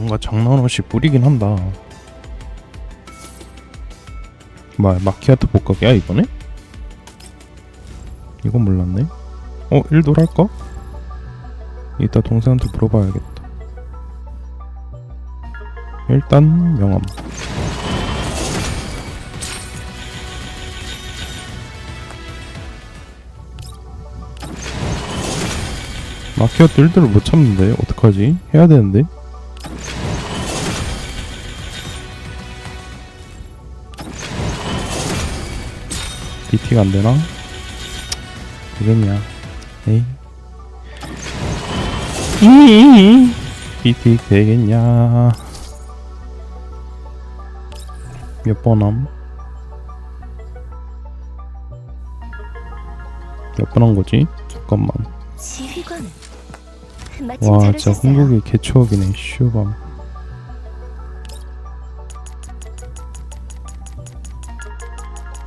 뭔가 장난 없이 뿌리긴 한다. 뭐 마키아토 복각이야 이번에? 이건 몰랐네. 어 1돌 할까? 이따 동생한테 물어봐야겠다. 일단 명함. 마키아토 1돌을 못 참는데 어떡하지? 해야 되는데. BT가 안 되나? 되겠냐? 에이. 이 BT 되겠냐? 몇 번함? 몇 번 한 거지? 잠깐만. 와, 진짜. 한국의 개추억이네. 슈밤.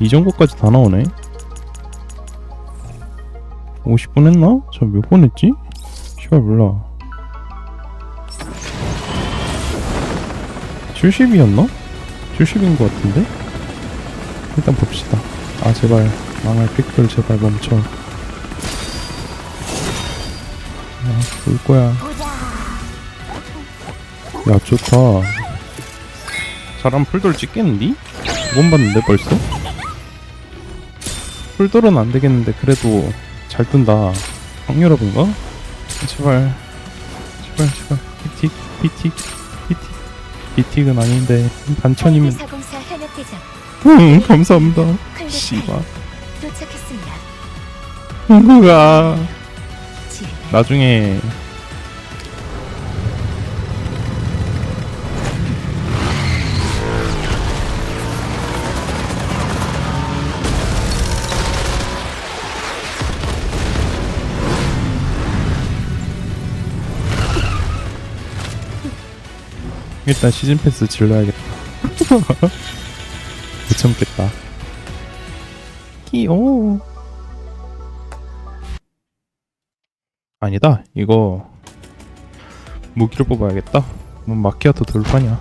이 정도까지 다 나오네. 50분 했나? 저 몇 번 했지? 시발 몰라. 70이었나? 70인 것 같은데? 일단 봅시다. 아 제발 망할 픽들 제발 멈춰. 아, 볼 거야. 보자. 야 좋다 사람 풀돌 찍겠는디? 두번 봤는데 벌써? 풀돌은 안 되겠는데 그래도 잘 뜬다. 확률업인가? 제발. 제발 제발. 비틱 비틱 비틱. 비틱은 아닌데 반천이면. 응 감사합니다. 씨발. 도착했습니다. 누가 나중에 일단 시즌 패스 질러야겠다. 못 참겠다. 귀여워. 아니다. 이거 무기를 뽑아야겠다. 뭐 마키아토 돌파냐?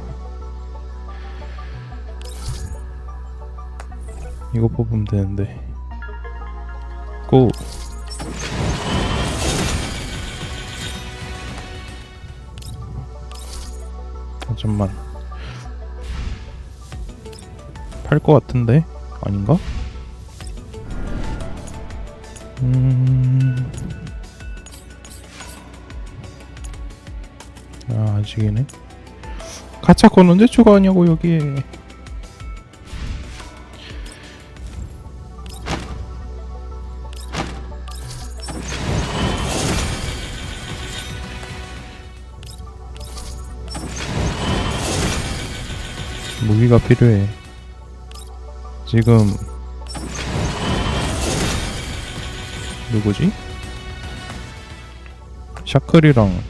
이거 뽑으면 되는데. 고. 잠깐만. 팔 것 같은데 아닌가? 음. 아, 아직이네. 가차콘 언제 추가하냐고 여기에. 무기가 필요해. 지금 누구지? 샤클이랑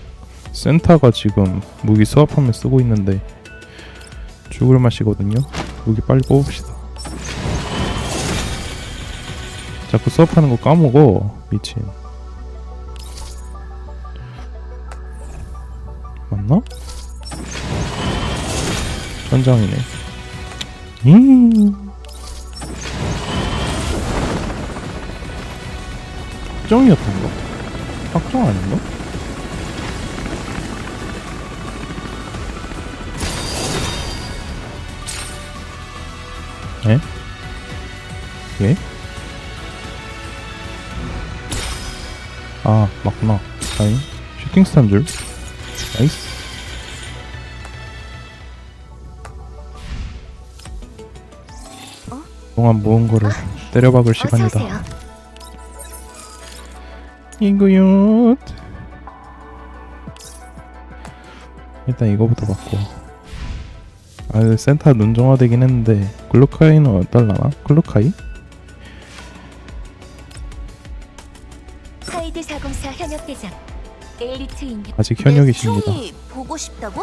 센타가 지금 무기 수합하면 쓰고 있는데 죽을 맛이거든요. 무기 빨리 뽑읍시다. 자꾸 수합하는 거 까먹어 미친. 맞나? 천장이네. 음. 확정이었던가? 확정 아닌가? 에? 예? 아 맞구나 아니 슈팅 스타인 줄 나이스 어? 동안 모은 거를 때려박을 시간이다 어서 오세요. 이거요 일단 이거부터 받고 아 센터 눈정화되긴 했는데 글루카이는 어떨라나? 글루카이? 하이드 사공사 현역 대장 엘리트 인력 아직 현역이십니다 총이 보고 싶다고?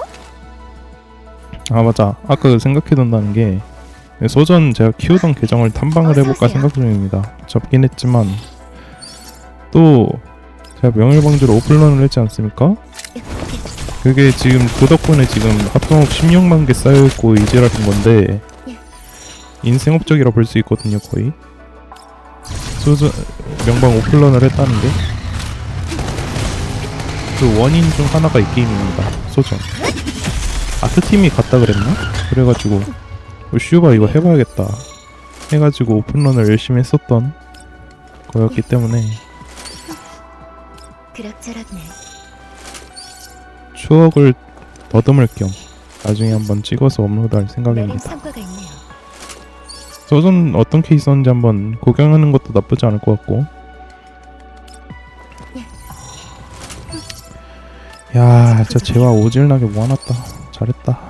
아 맞아 아까 그 생각해둔다는 게 소전 제가 키우던 계정을 탐방을 어서 해볼까. 생각 중입니다. 접긴 했지만. 또 제가 명일방주로 오픈런을 했지 않습니까? 그게 지금 그 덕분에 지금 합동업 16만 개 쌓여있고 이지라는 건데 인생 업적이라 볼 수 있거든요 거의. 소주 명방 오플런을 했다는 게 그 원인 중 하나가 이 게임입니다 소전. 아트팀이 갔다 그랬나? 그래가지고. 어, 슈바 이거 해봐야겠다 해가지고 오픈런을 열심히 했었던 거였기 때문에 그럭저럭네. 추억을 더듬을 겸 나중에 한번 찍어서 업로드할 나름 생각입니다. 성과가 있네요. 소전 어떤 케이스인지 한번 구경하는 것도 나쁘지 않을 것 같고. 야, 진짜 재화 오질나게 모아놨다. 잘했다.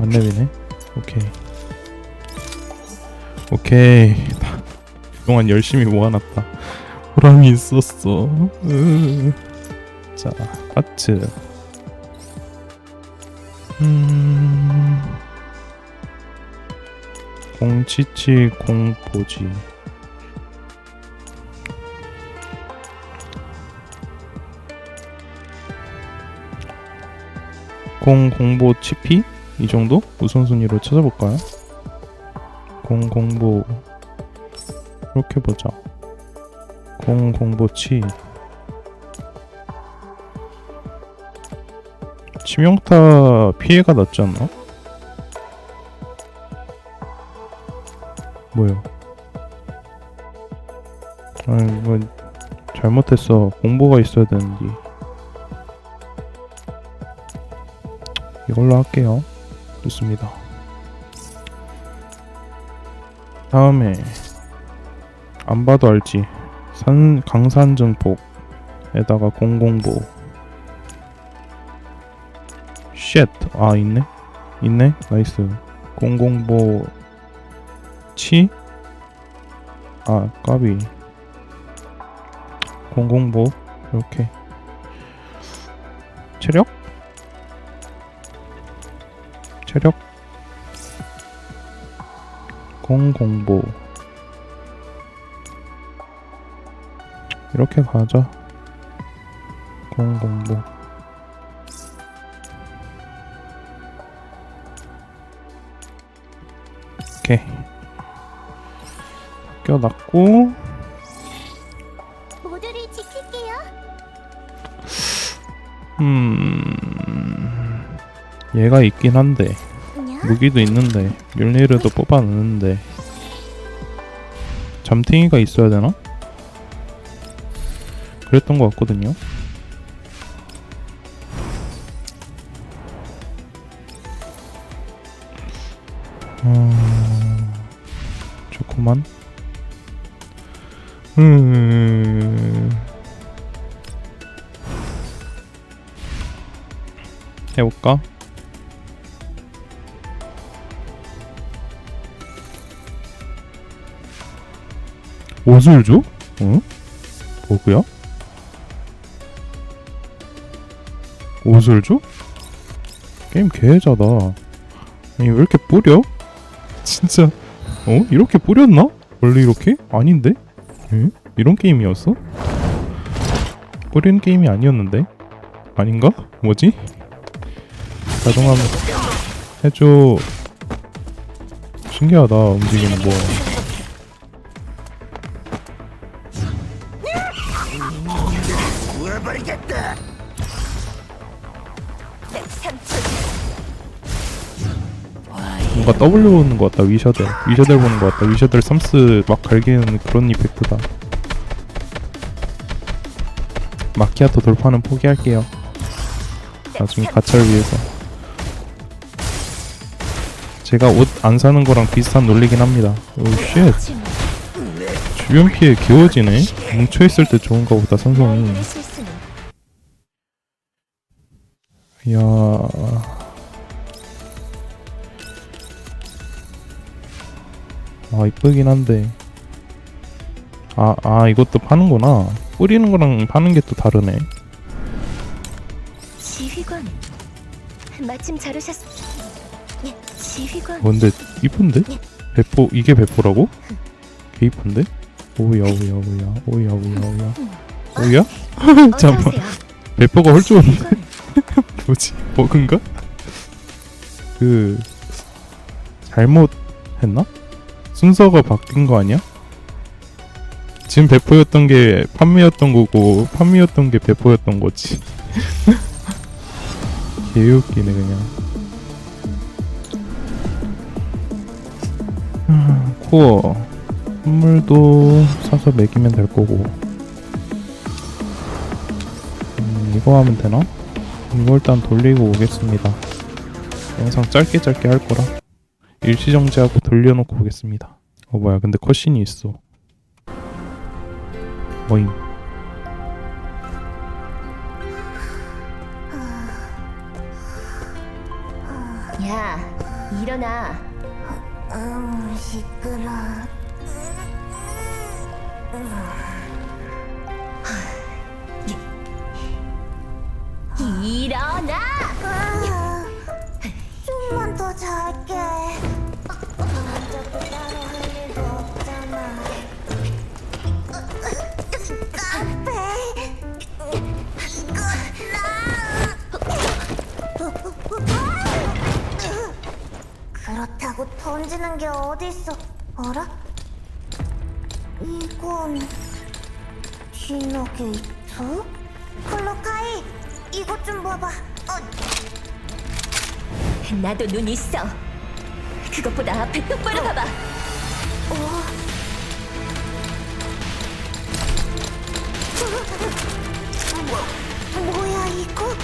만렙이네. 오케이. 오케이. 그동안 열심히 모아놨다. 보람이 있었어. 으. 자, 아트. 음. 공치치 공보지. 공 공보 치피 이 정도 우선순위로 찾아볼까요? 공 공보 이렇게 보자. 공 공보치 치명타 피해가 낮지 않나? 뭐요? 아 이거 잘못했어 공보가 있어야 되는데 이걸로 할게요 좋습니다 다음에 안 봐도 알지 산 강산증폭에다가 공공보 쉣! 아 있네? 있네? 나이스 공공보 치? 아 까비 공공보 이렇게 체력? 체력? 공공보 이렇게 가자. 공공보 오케이. 껴놨고. 모두를 지킬게요. 음 얘가 있긴 한데 냐? 무기도 있는데 뮬리르도 뽑아놨는데 잠탱이가 있어야 되나? 그랬던 것 같거든요. 음, 좋구만. 음, 해볼까? 옷을 줘? 어? 뭐고요? 옷을 줘? 게임 개자다. 아니 왜 이렇게 뿌려? 진짜 어? 이렇게 뿌렸나? 원래 이렇게? 아닌데? 에? 이런 게임이었어? 뿌리는 게임이 아니었는데? 아닌가? 뭐지? 자동화 해줘 신기하다 움직이는 뭐 뭔가 W 보는 것 같다 위셔들. 위셔들 보는 것 같다. 위셔들 삼스 막 갈기는 그런 이펙트다. 마키아토 돌파는 포기할게요. 나중에 가차를 위해서. 제가 옷 안 사는 거랑 비슷한 논리긴 합니다. 오쉣 춤. 주변 피해 귀여워지네? 뭉쳐있을 때 좋은가 보다 실수는 이야 아 이쁘긴 한데 아, 아 이것도 파는구나 뿌리는 거랑 파는 게 또 다르네 지휘관. 마침 잘 오셨. 예, 지휘관. 뭔데 이쁜데? 배포 이게 배포라고? 개 이쁜데? 오야 오야 오야 오야 오야 오야? 어서 잠깐만. 오세요. 배포가 지휘관. 뭐지? 버그인가? 그 잘못 했나? 순서가 바뀐 거 아니야? 지금 배포였던 게 판매였던 거고 판매였던 게 배포였던 거지. 개웃기네 그냥. 아, 코어 선물도 사서 먹이면 될 거고. 음, 이거 하면 되나? 이거 일단 돌리고 오겠습니다. 영상 짧게 짧게 할 거라 일시정지하고 돌려놓고 오겠습니다. 어 뭐야 근데 컷신이 있어. 뭐임? 야, 일어나. 음, 시끄러. 일어나. 아, 좀만 더 잘게. 그렇다고 던지는 게 어딨어? 어라? 이건 디너게이트? 클로카이, 이것 좀 봐봐. 어, 나도 눈 있어. 그것보다 앞에 똑바로 봐봐. 뭐야 이거?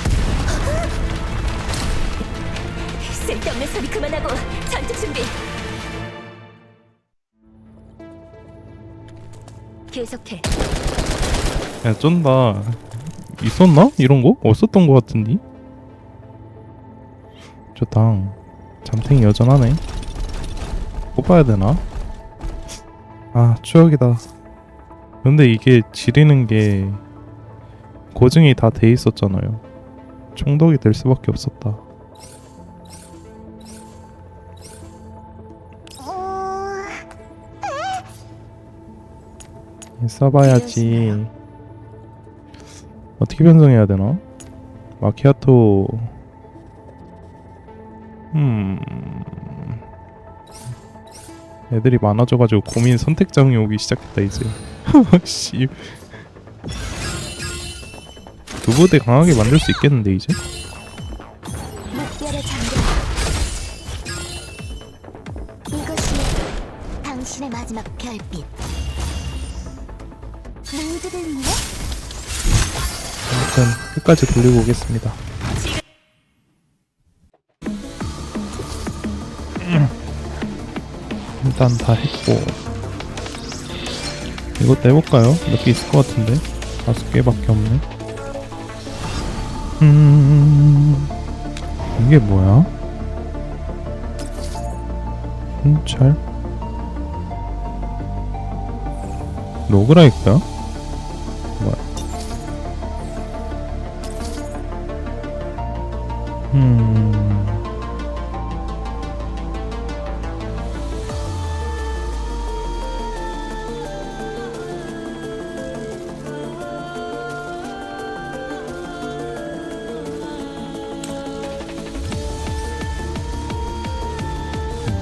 쓸데없는 소리 그만하고 전투 준비. 계속해. 야 쩐다. 있었나? 이런 거? 없었던 거 같은데? 저당 잠탱이 여전하네. 뽑아야 되나? 아 추억이다. 근데 이게 지리는 게 고증이 다 돼 있었잖아요. 총독이 될 수밖에 없었다. 써봐야지. 어떻게 변성해야 되나? 마키아토. 음. 애들이 많아져가지고 고민 선택장이 오기 시작했다 이제. 씨. 두 부대 강하게 만들 수 있겠는데 이제? 이것이 당신의 마지막 별빛. 끝까지 돌리고 오겠습니다. 일단 다 했고 이것도 해볼까요? 몇 개 있을 것 같은데 다섯 개밖에 없네. 음 이게 뭐야? 순찰 로그라이크야? 뭐야? 음.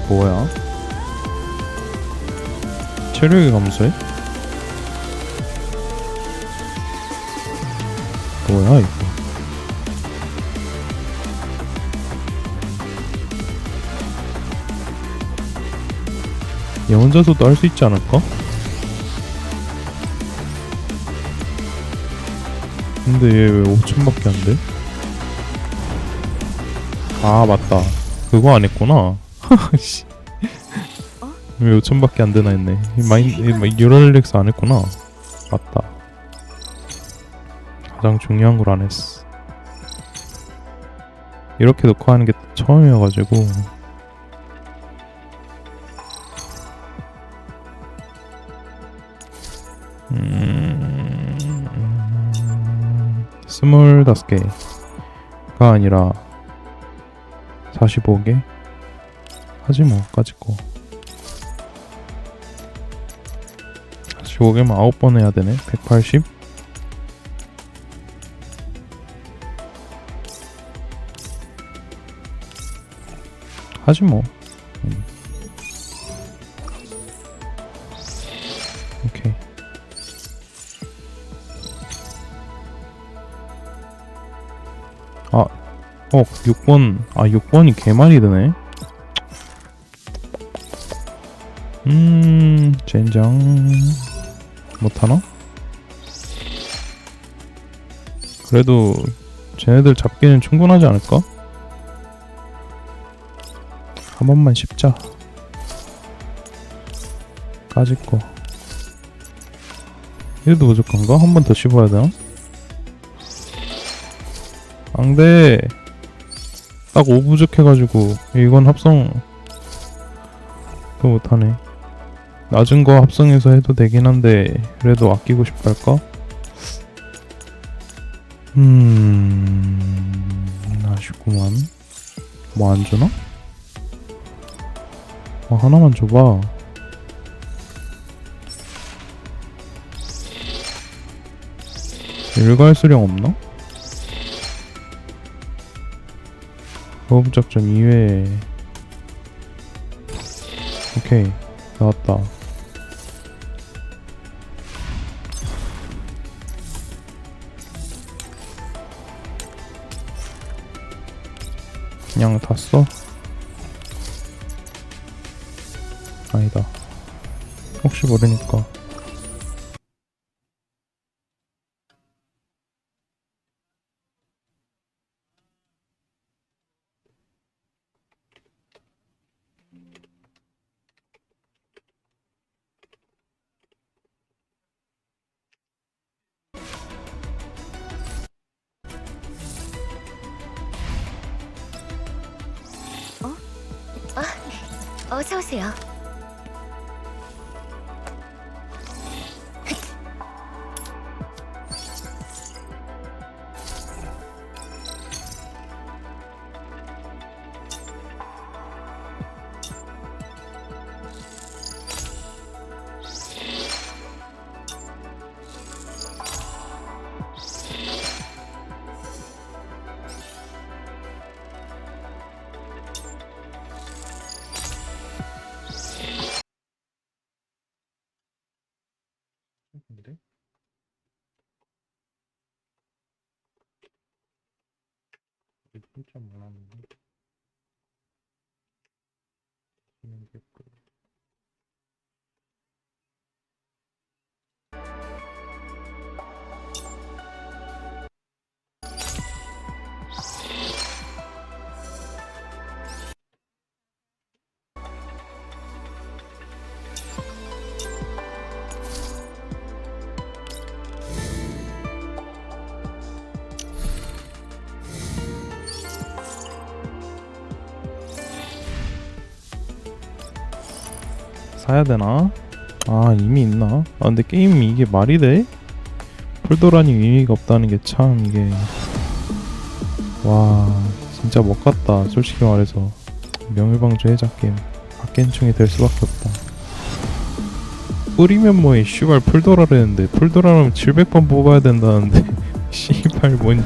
뭐야? 체력이 감소해? 얘 혼자서도 할 수 있지 않을까? 근데 얘 왜 5천밖에 안 돼? 아 맞다. 그거 안 했구나. 씨. 왜 5천밖에 안 되나 했네. 이 마인 유럴렉스 안 했구나. 맞다. 가장 중요한 걸 안 했어. 이렇게 놓고 하는 게 처음이어가지고 스물다섯 개가 아니라 45개? 하지 뭐 까짓 거 45개면 9번 뭐 해야 되네 180? 하지 뭐 어, 6번. 아, 6번이 개말이 드네. 음, 젠장. 못하나? 그래도 쟤네들 잡기는 충분하지 않을까? 한 번만 씹자. 까짓 거. 이래도 부족한가? 한 번 더 씹어야 되나? 안 돼. 딱5 부족해가지고 이건 합성 또 못하네. 낮은 거 합성해서 해도 되긴 한데 그래도 아끼고 싶달까? 음 아쉽구만. 뭐 안 주나? 어, 하나만 줘봐. 일괄 수령 없나? 호흡작전 2회 오케이. 나왔다. 그냥 다 써? 아니다. 혹시 모르니까 어서 오세요. 지금 사야 되나? 아 이미 있나? 아 근데 게임이 이게 말이 돼? 풀도라니 의미가 없다는 게 참 이게 와 진짜 못 갔다 솔직히 말해서 명일방주 해자 게임 박겐충이 될 수밖에 없다 뿌리면 뭐해 씨발 풀도라랬는데 풀도라면 700번 뽑아야 된다는데 씨발 뭔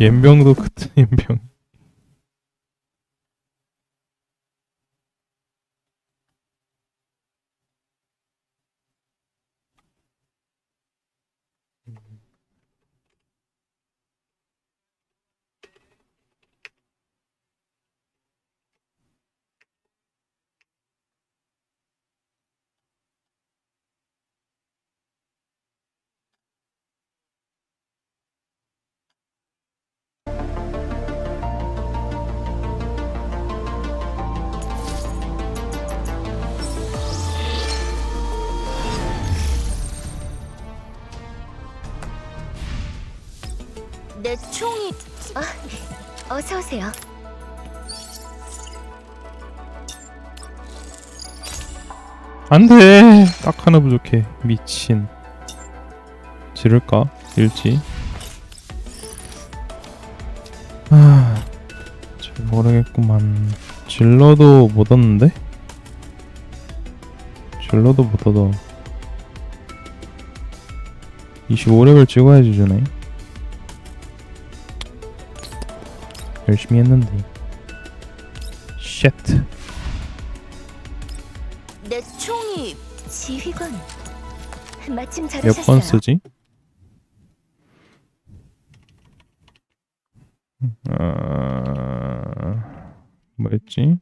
옌병도 같은 옌병 내 총이 아, 어서 오세요. 안돼. 딱 하나 부족해. 미친. 지를까? 일지? 아 잘 모르겠구만. 질러도 못 얻는데? 질러도 못 얻어. 25렙을 찍어야지 주네 열심히 했는데 쉣 내 총이 지휘관 마침 몇번 쓰지? 음, 아... 뭐였지?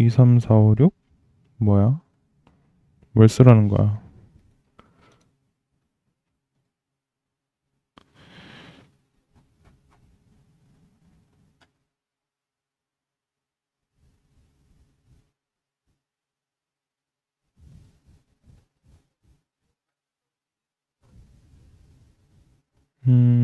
이, 삼, 사, 오, 육? 뭐야? 뭘 쓰라는 거야? 음...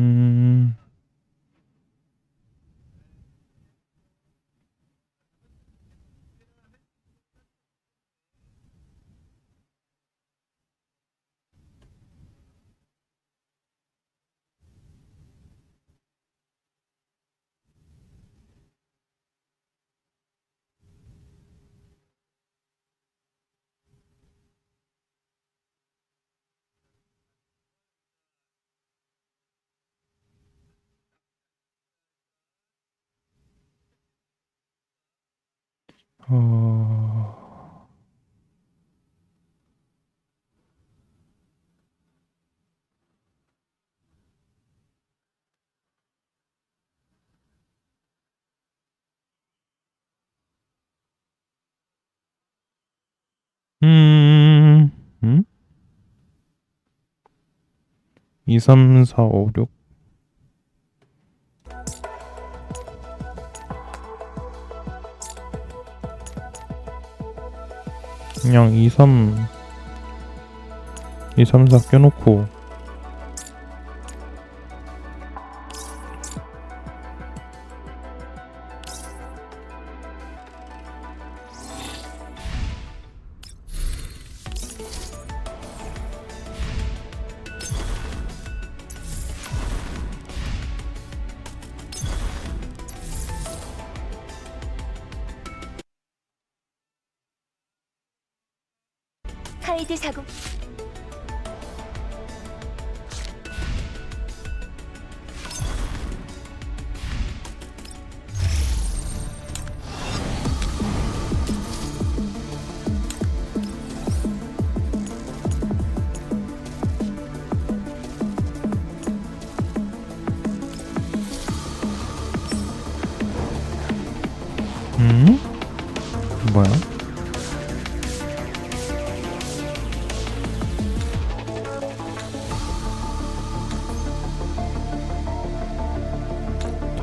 어... 음, 음? 2, 3, 4, 5, 6. 그냥 2, 3, 2, 3, 4 껴놓고 카이드 사고.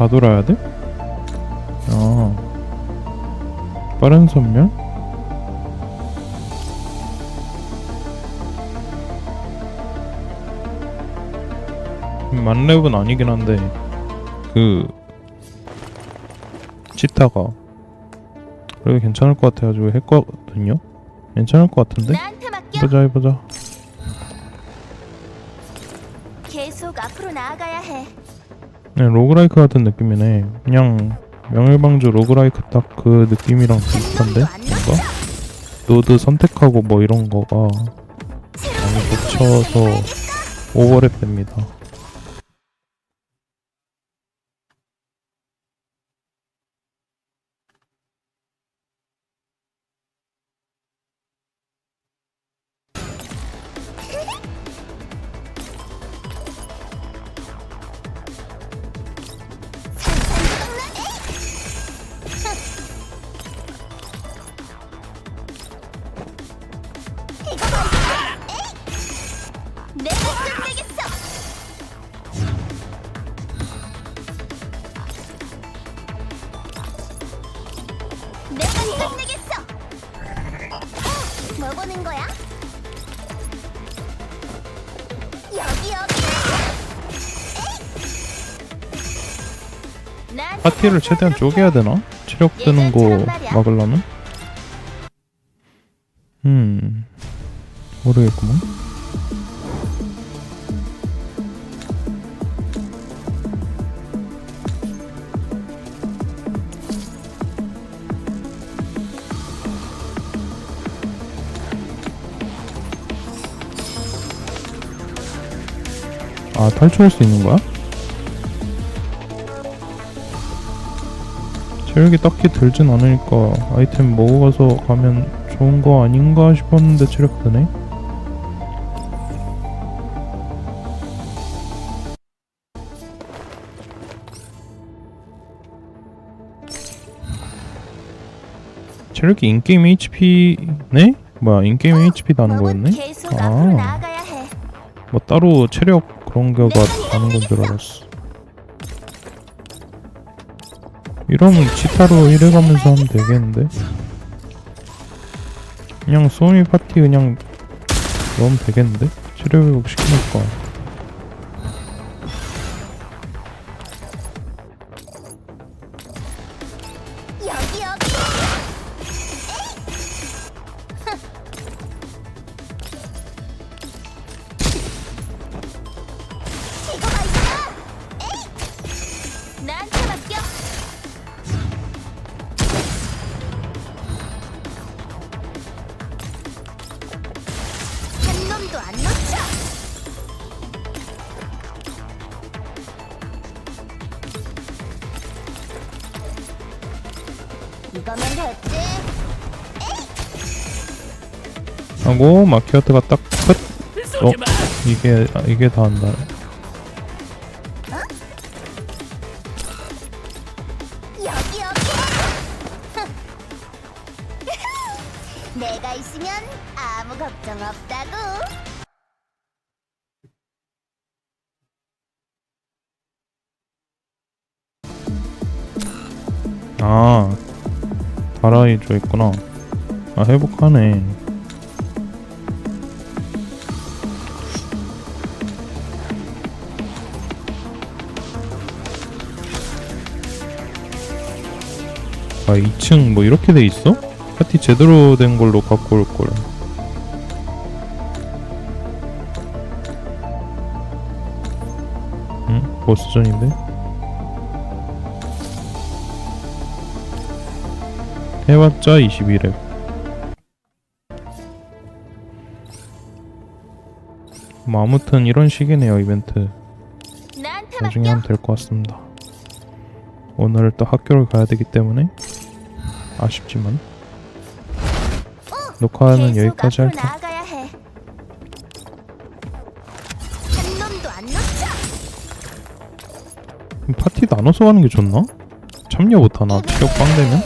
다 돌아야 돼? 아 빠른 선멸? 만렙은 아니긴 한데 그 치타가 그래도 괜찮을 것 같아가지고 했거든요. 괜찮을 것 같은데. 해보자 해보자. 계속 앞으로 나아가야 해. 네, 로그라이크 같은 느낌이네. 그냥 명일방주 로그라이크 딱 그 느낌이랑 비슷한데 뭔가 노드 선택하고 뭐 이런 거가 많이 열어야겠어. 오버랩 됩니다. 피를 최대한 쪼개야 되나? 체력 드는 거 막으려면? 음... 모르겠구만 아 탈출할 수 있는 거야? 체력이 딱히 들진 않으니까 아이템 먹어가서 가면 좋은 거 아닌가 싶었는데 체력 드네? 체력이 인게임 HP네? 뭐야 인게임 HP 몸은 거였네? 계속 아. 앞으로 나아가야 해. 뭐 따로 체력 그런 거가 다는 건 줄 알았어. 이러면 지타로 일해가면서 하면 되겠는데? 그냥 소니 파티 그냥 넣으면 되겠는데? 체력 회복 시키니까. 하고 마키아트가 딱 끝. 어 이게 아, 이게 다 한다. 내가 있으면 아무 걱정 없다고. 아 다라이조 있구나. 아 회복하네. 아 2층 뭐 이렇게 돼 있어? 파티 제대로 된 걸로 갖고 올 걸. 응? 보스전인데? 해봤자 22렙. 뭐 아무튼 이런 식이네요 이벤트. 나중에. 하면 될 것 같습니다. 오늘 또 학교를 가야 되기 때문에 아쉽지만 녹화는 여기까지 할까? 파티 나눠서 가는 게 좋나? 참여 못하나? 빵 되면?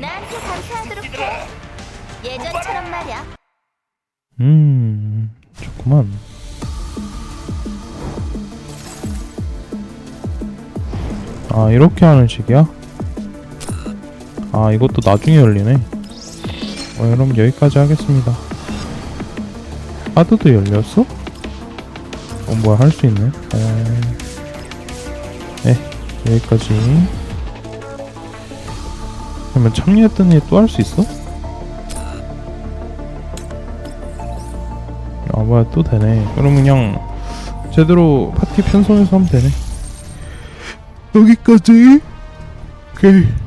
나한테 감사하도록 해. 예전처럼 말이야. 음 좋구만. 아 이렇게 하는 식이야? 아 이것도 나중에 열리네. 어, 그럼 여기까지 하겠습니다. 하드도 열렸어? 어 뭐야 할 수 있네. 어... 네 여기까지. 그러면 참여했던 일또할 수 있어? 아 뭐야 또 되네 그럼 그냥 제대로 파티 편성해서 하면 되네 여기까지. 오케이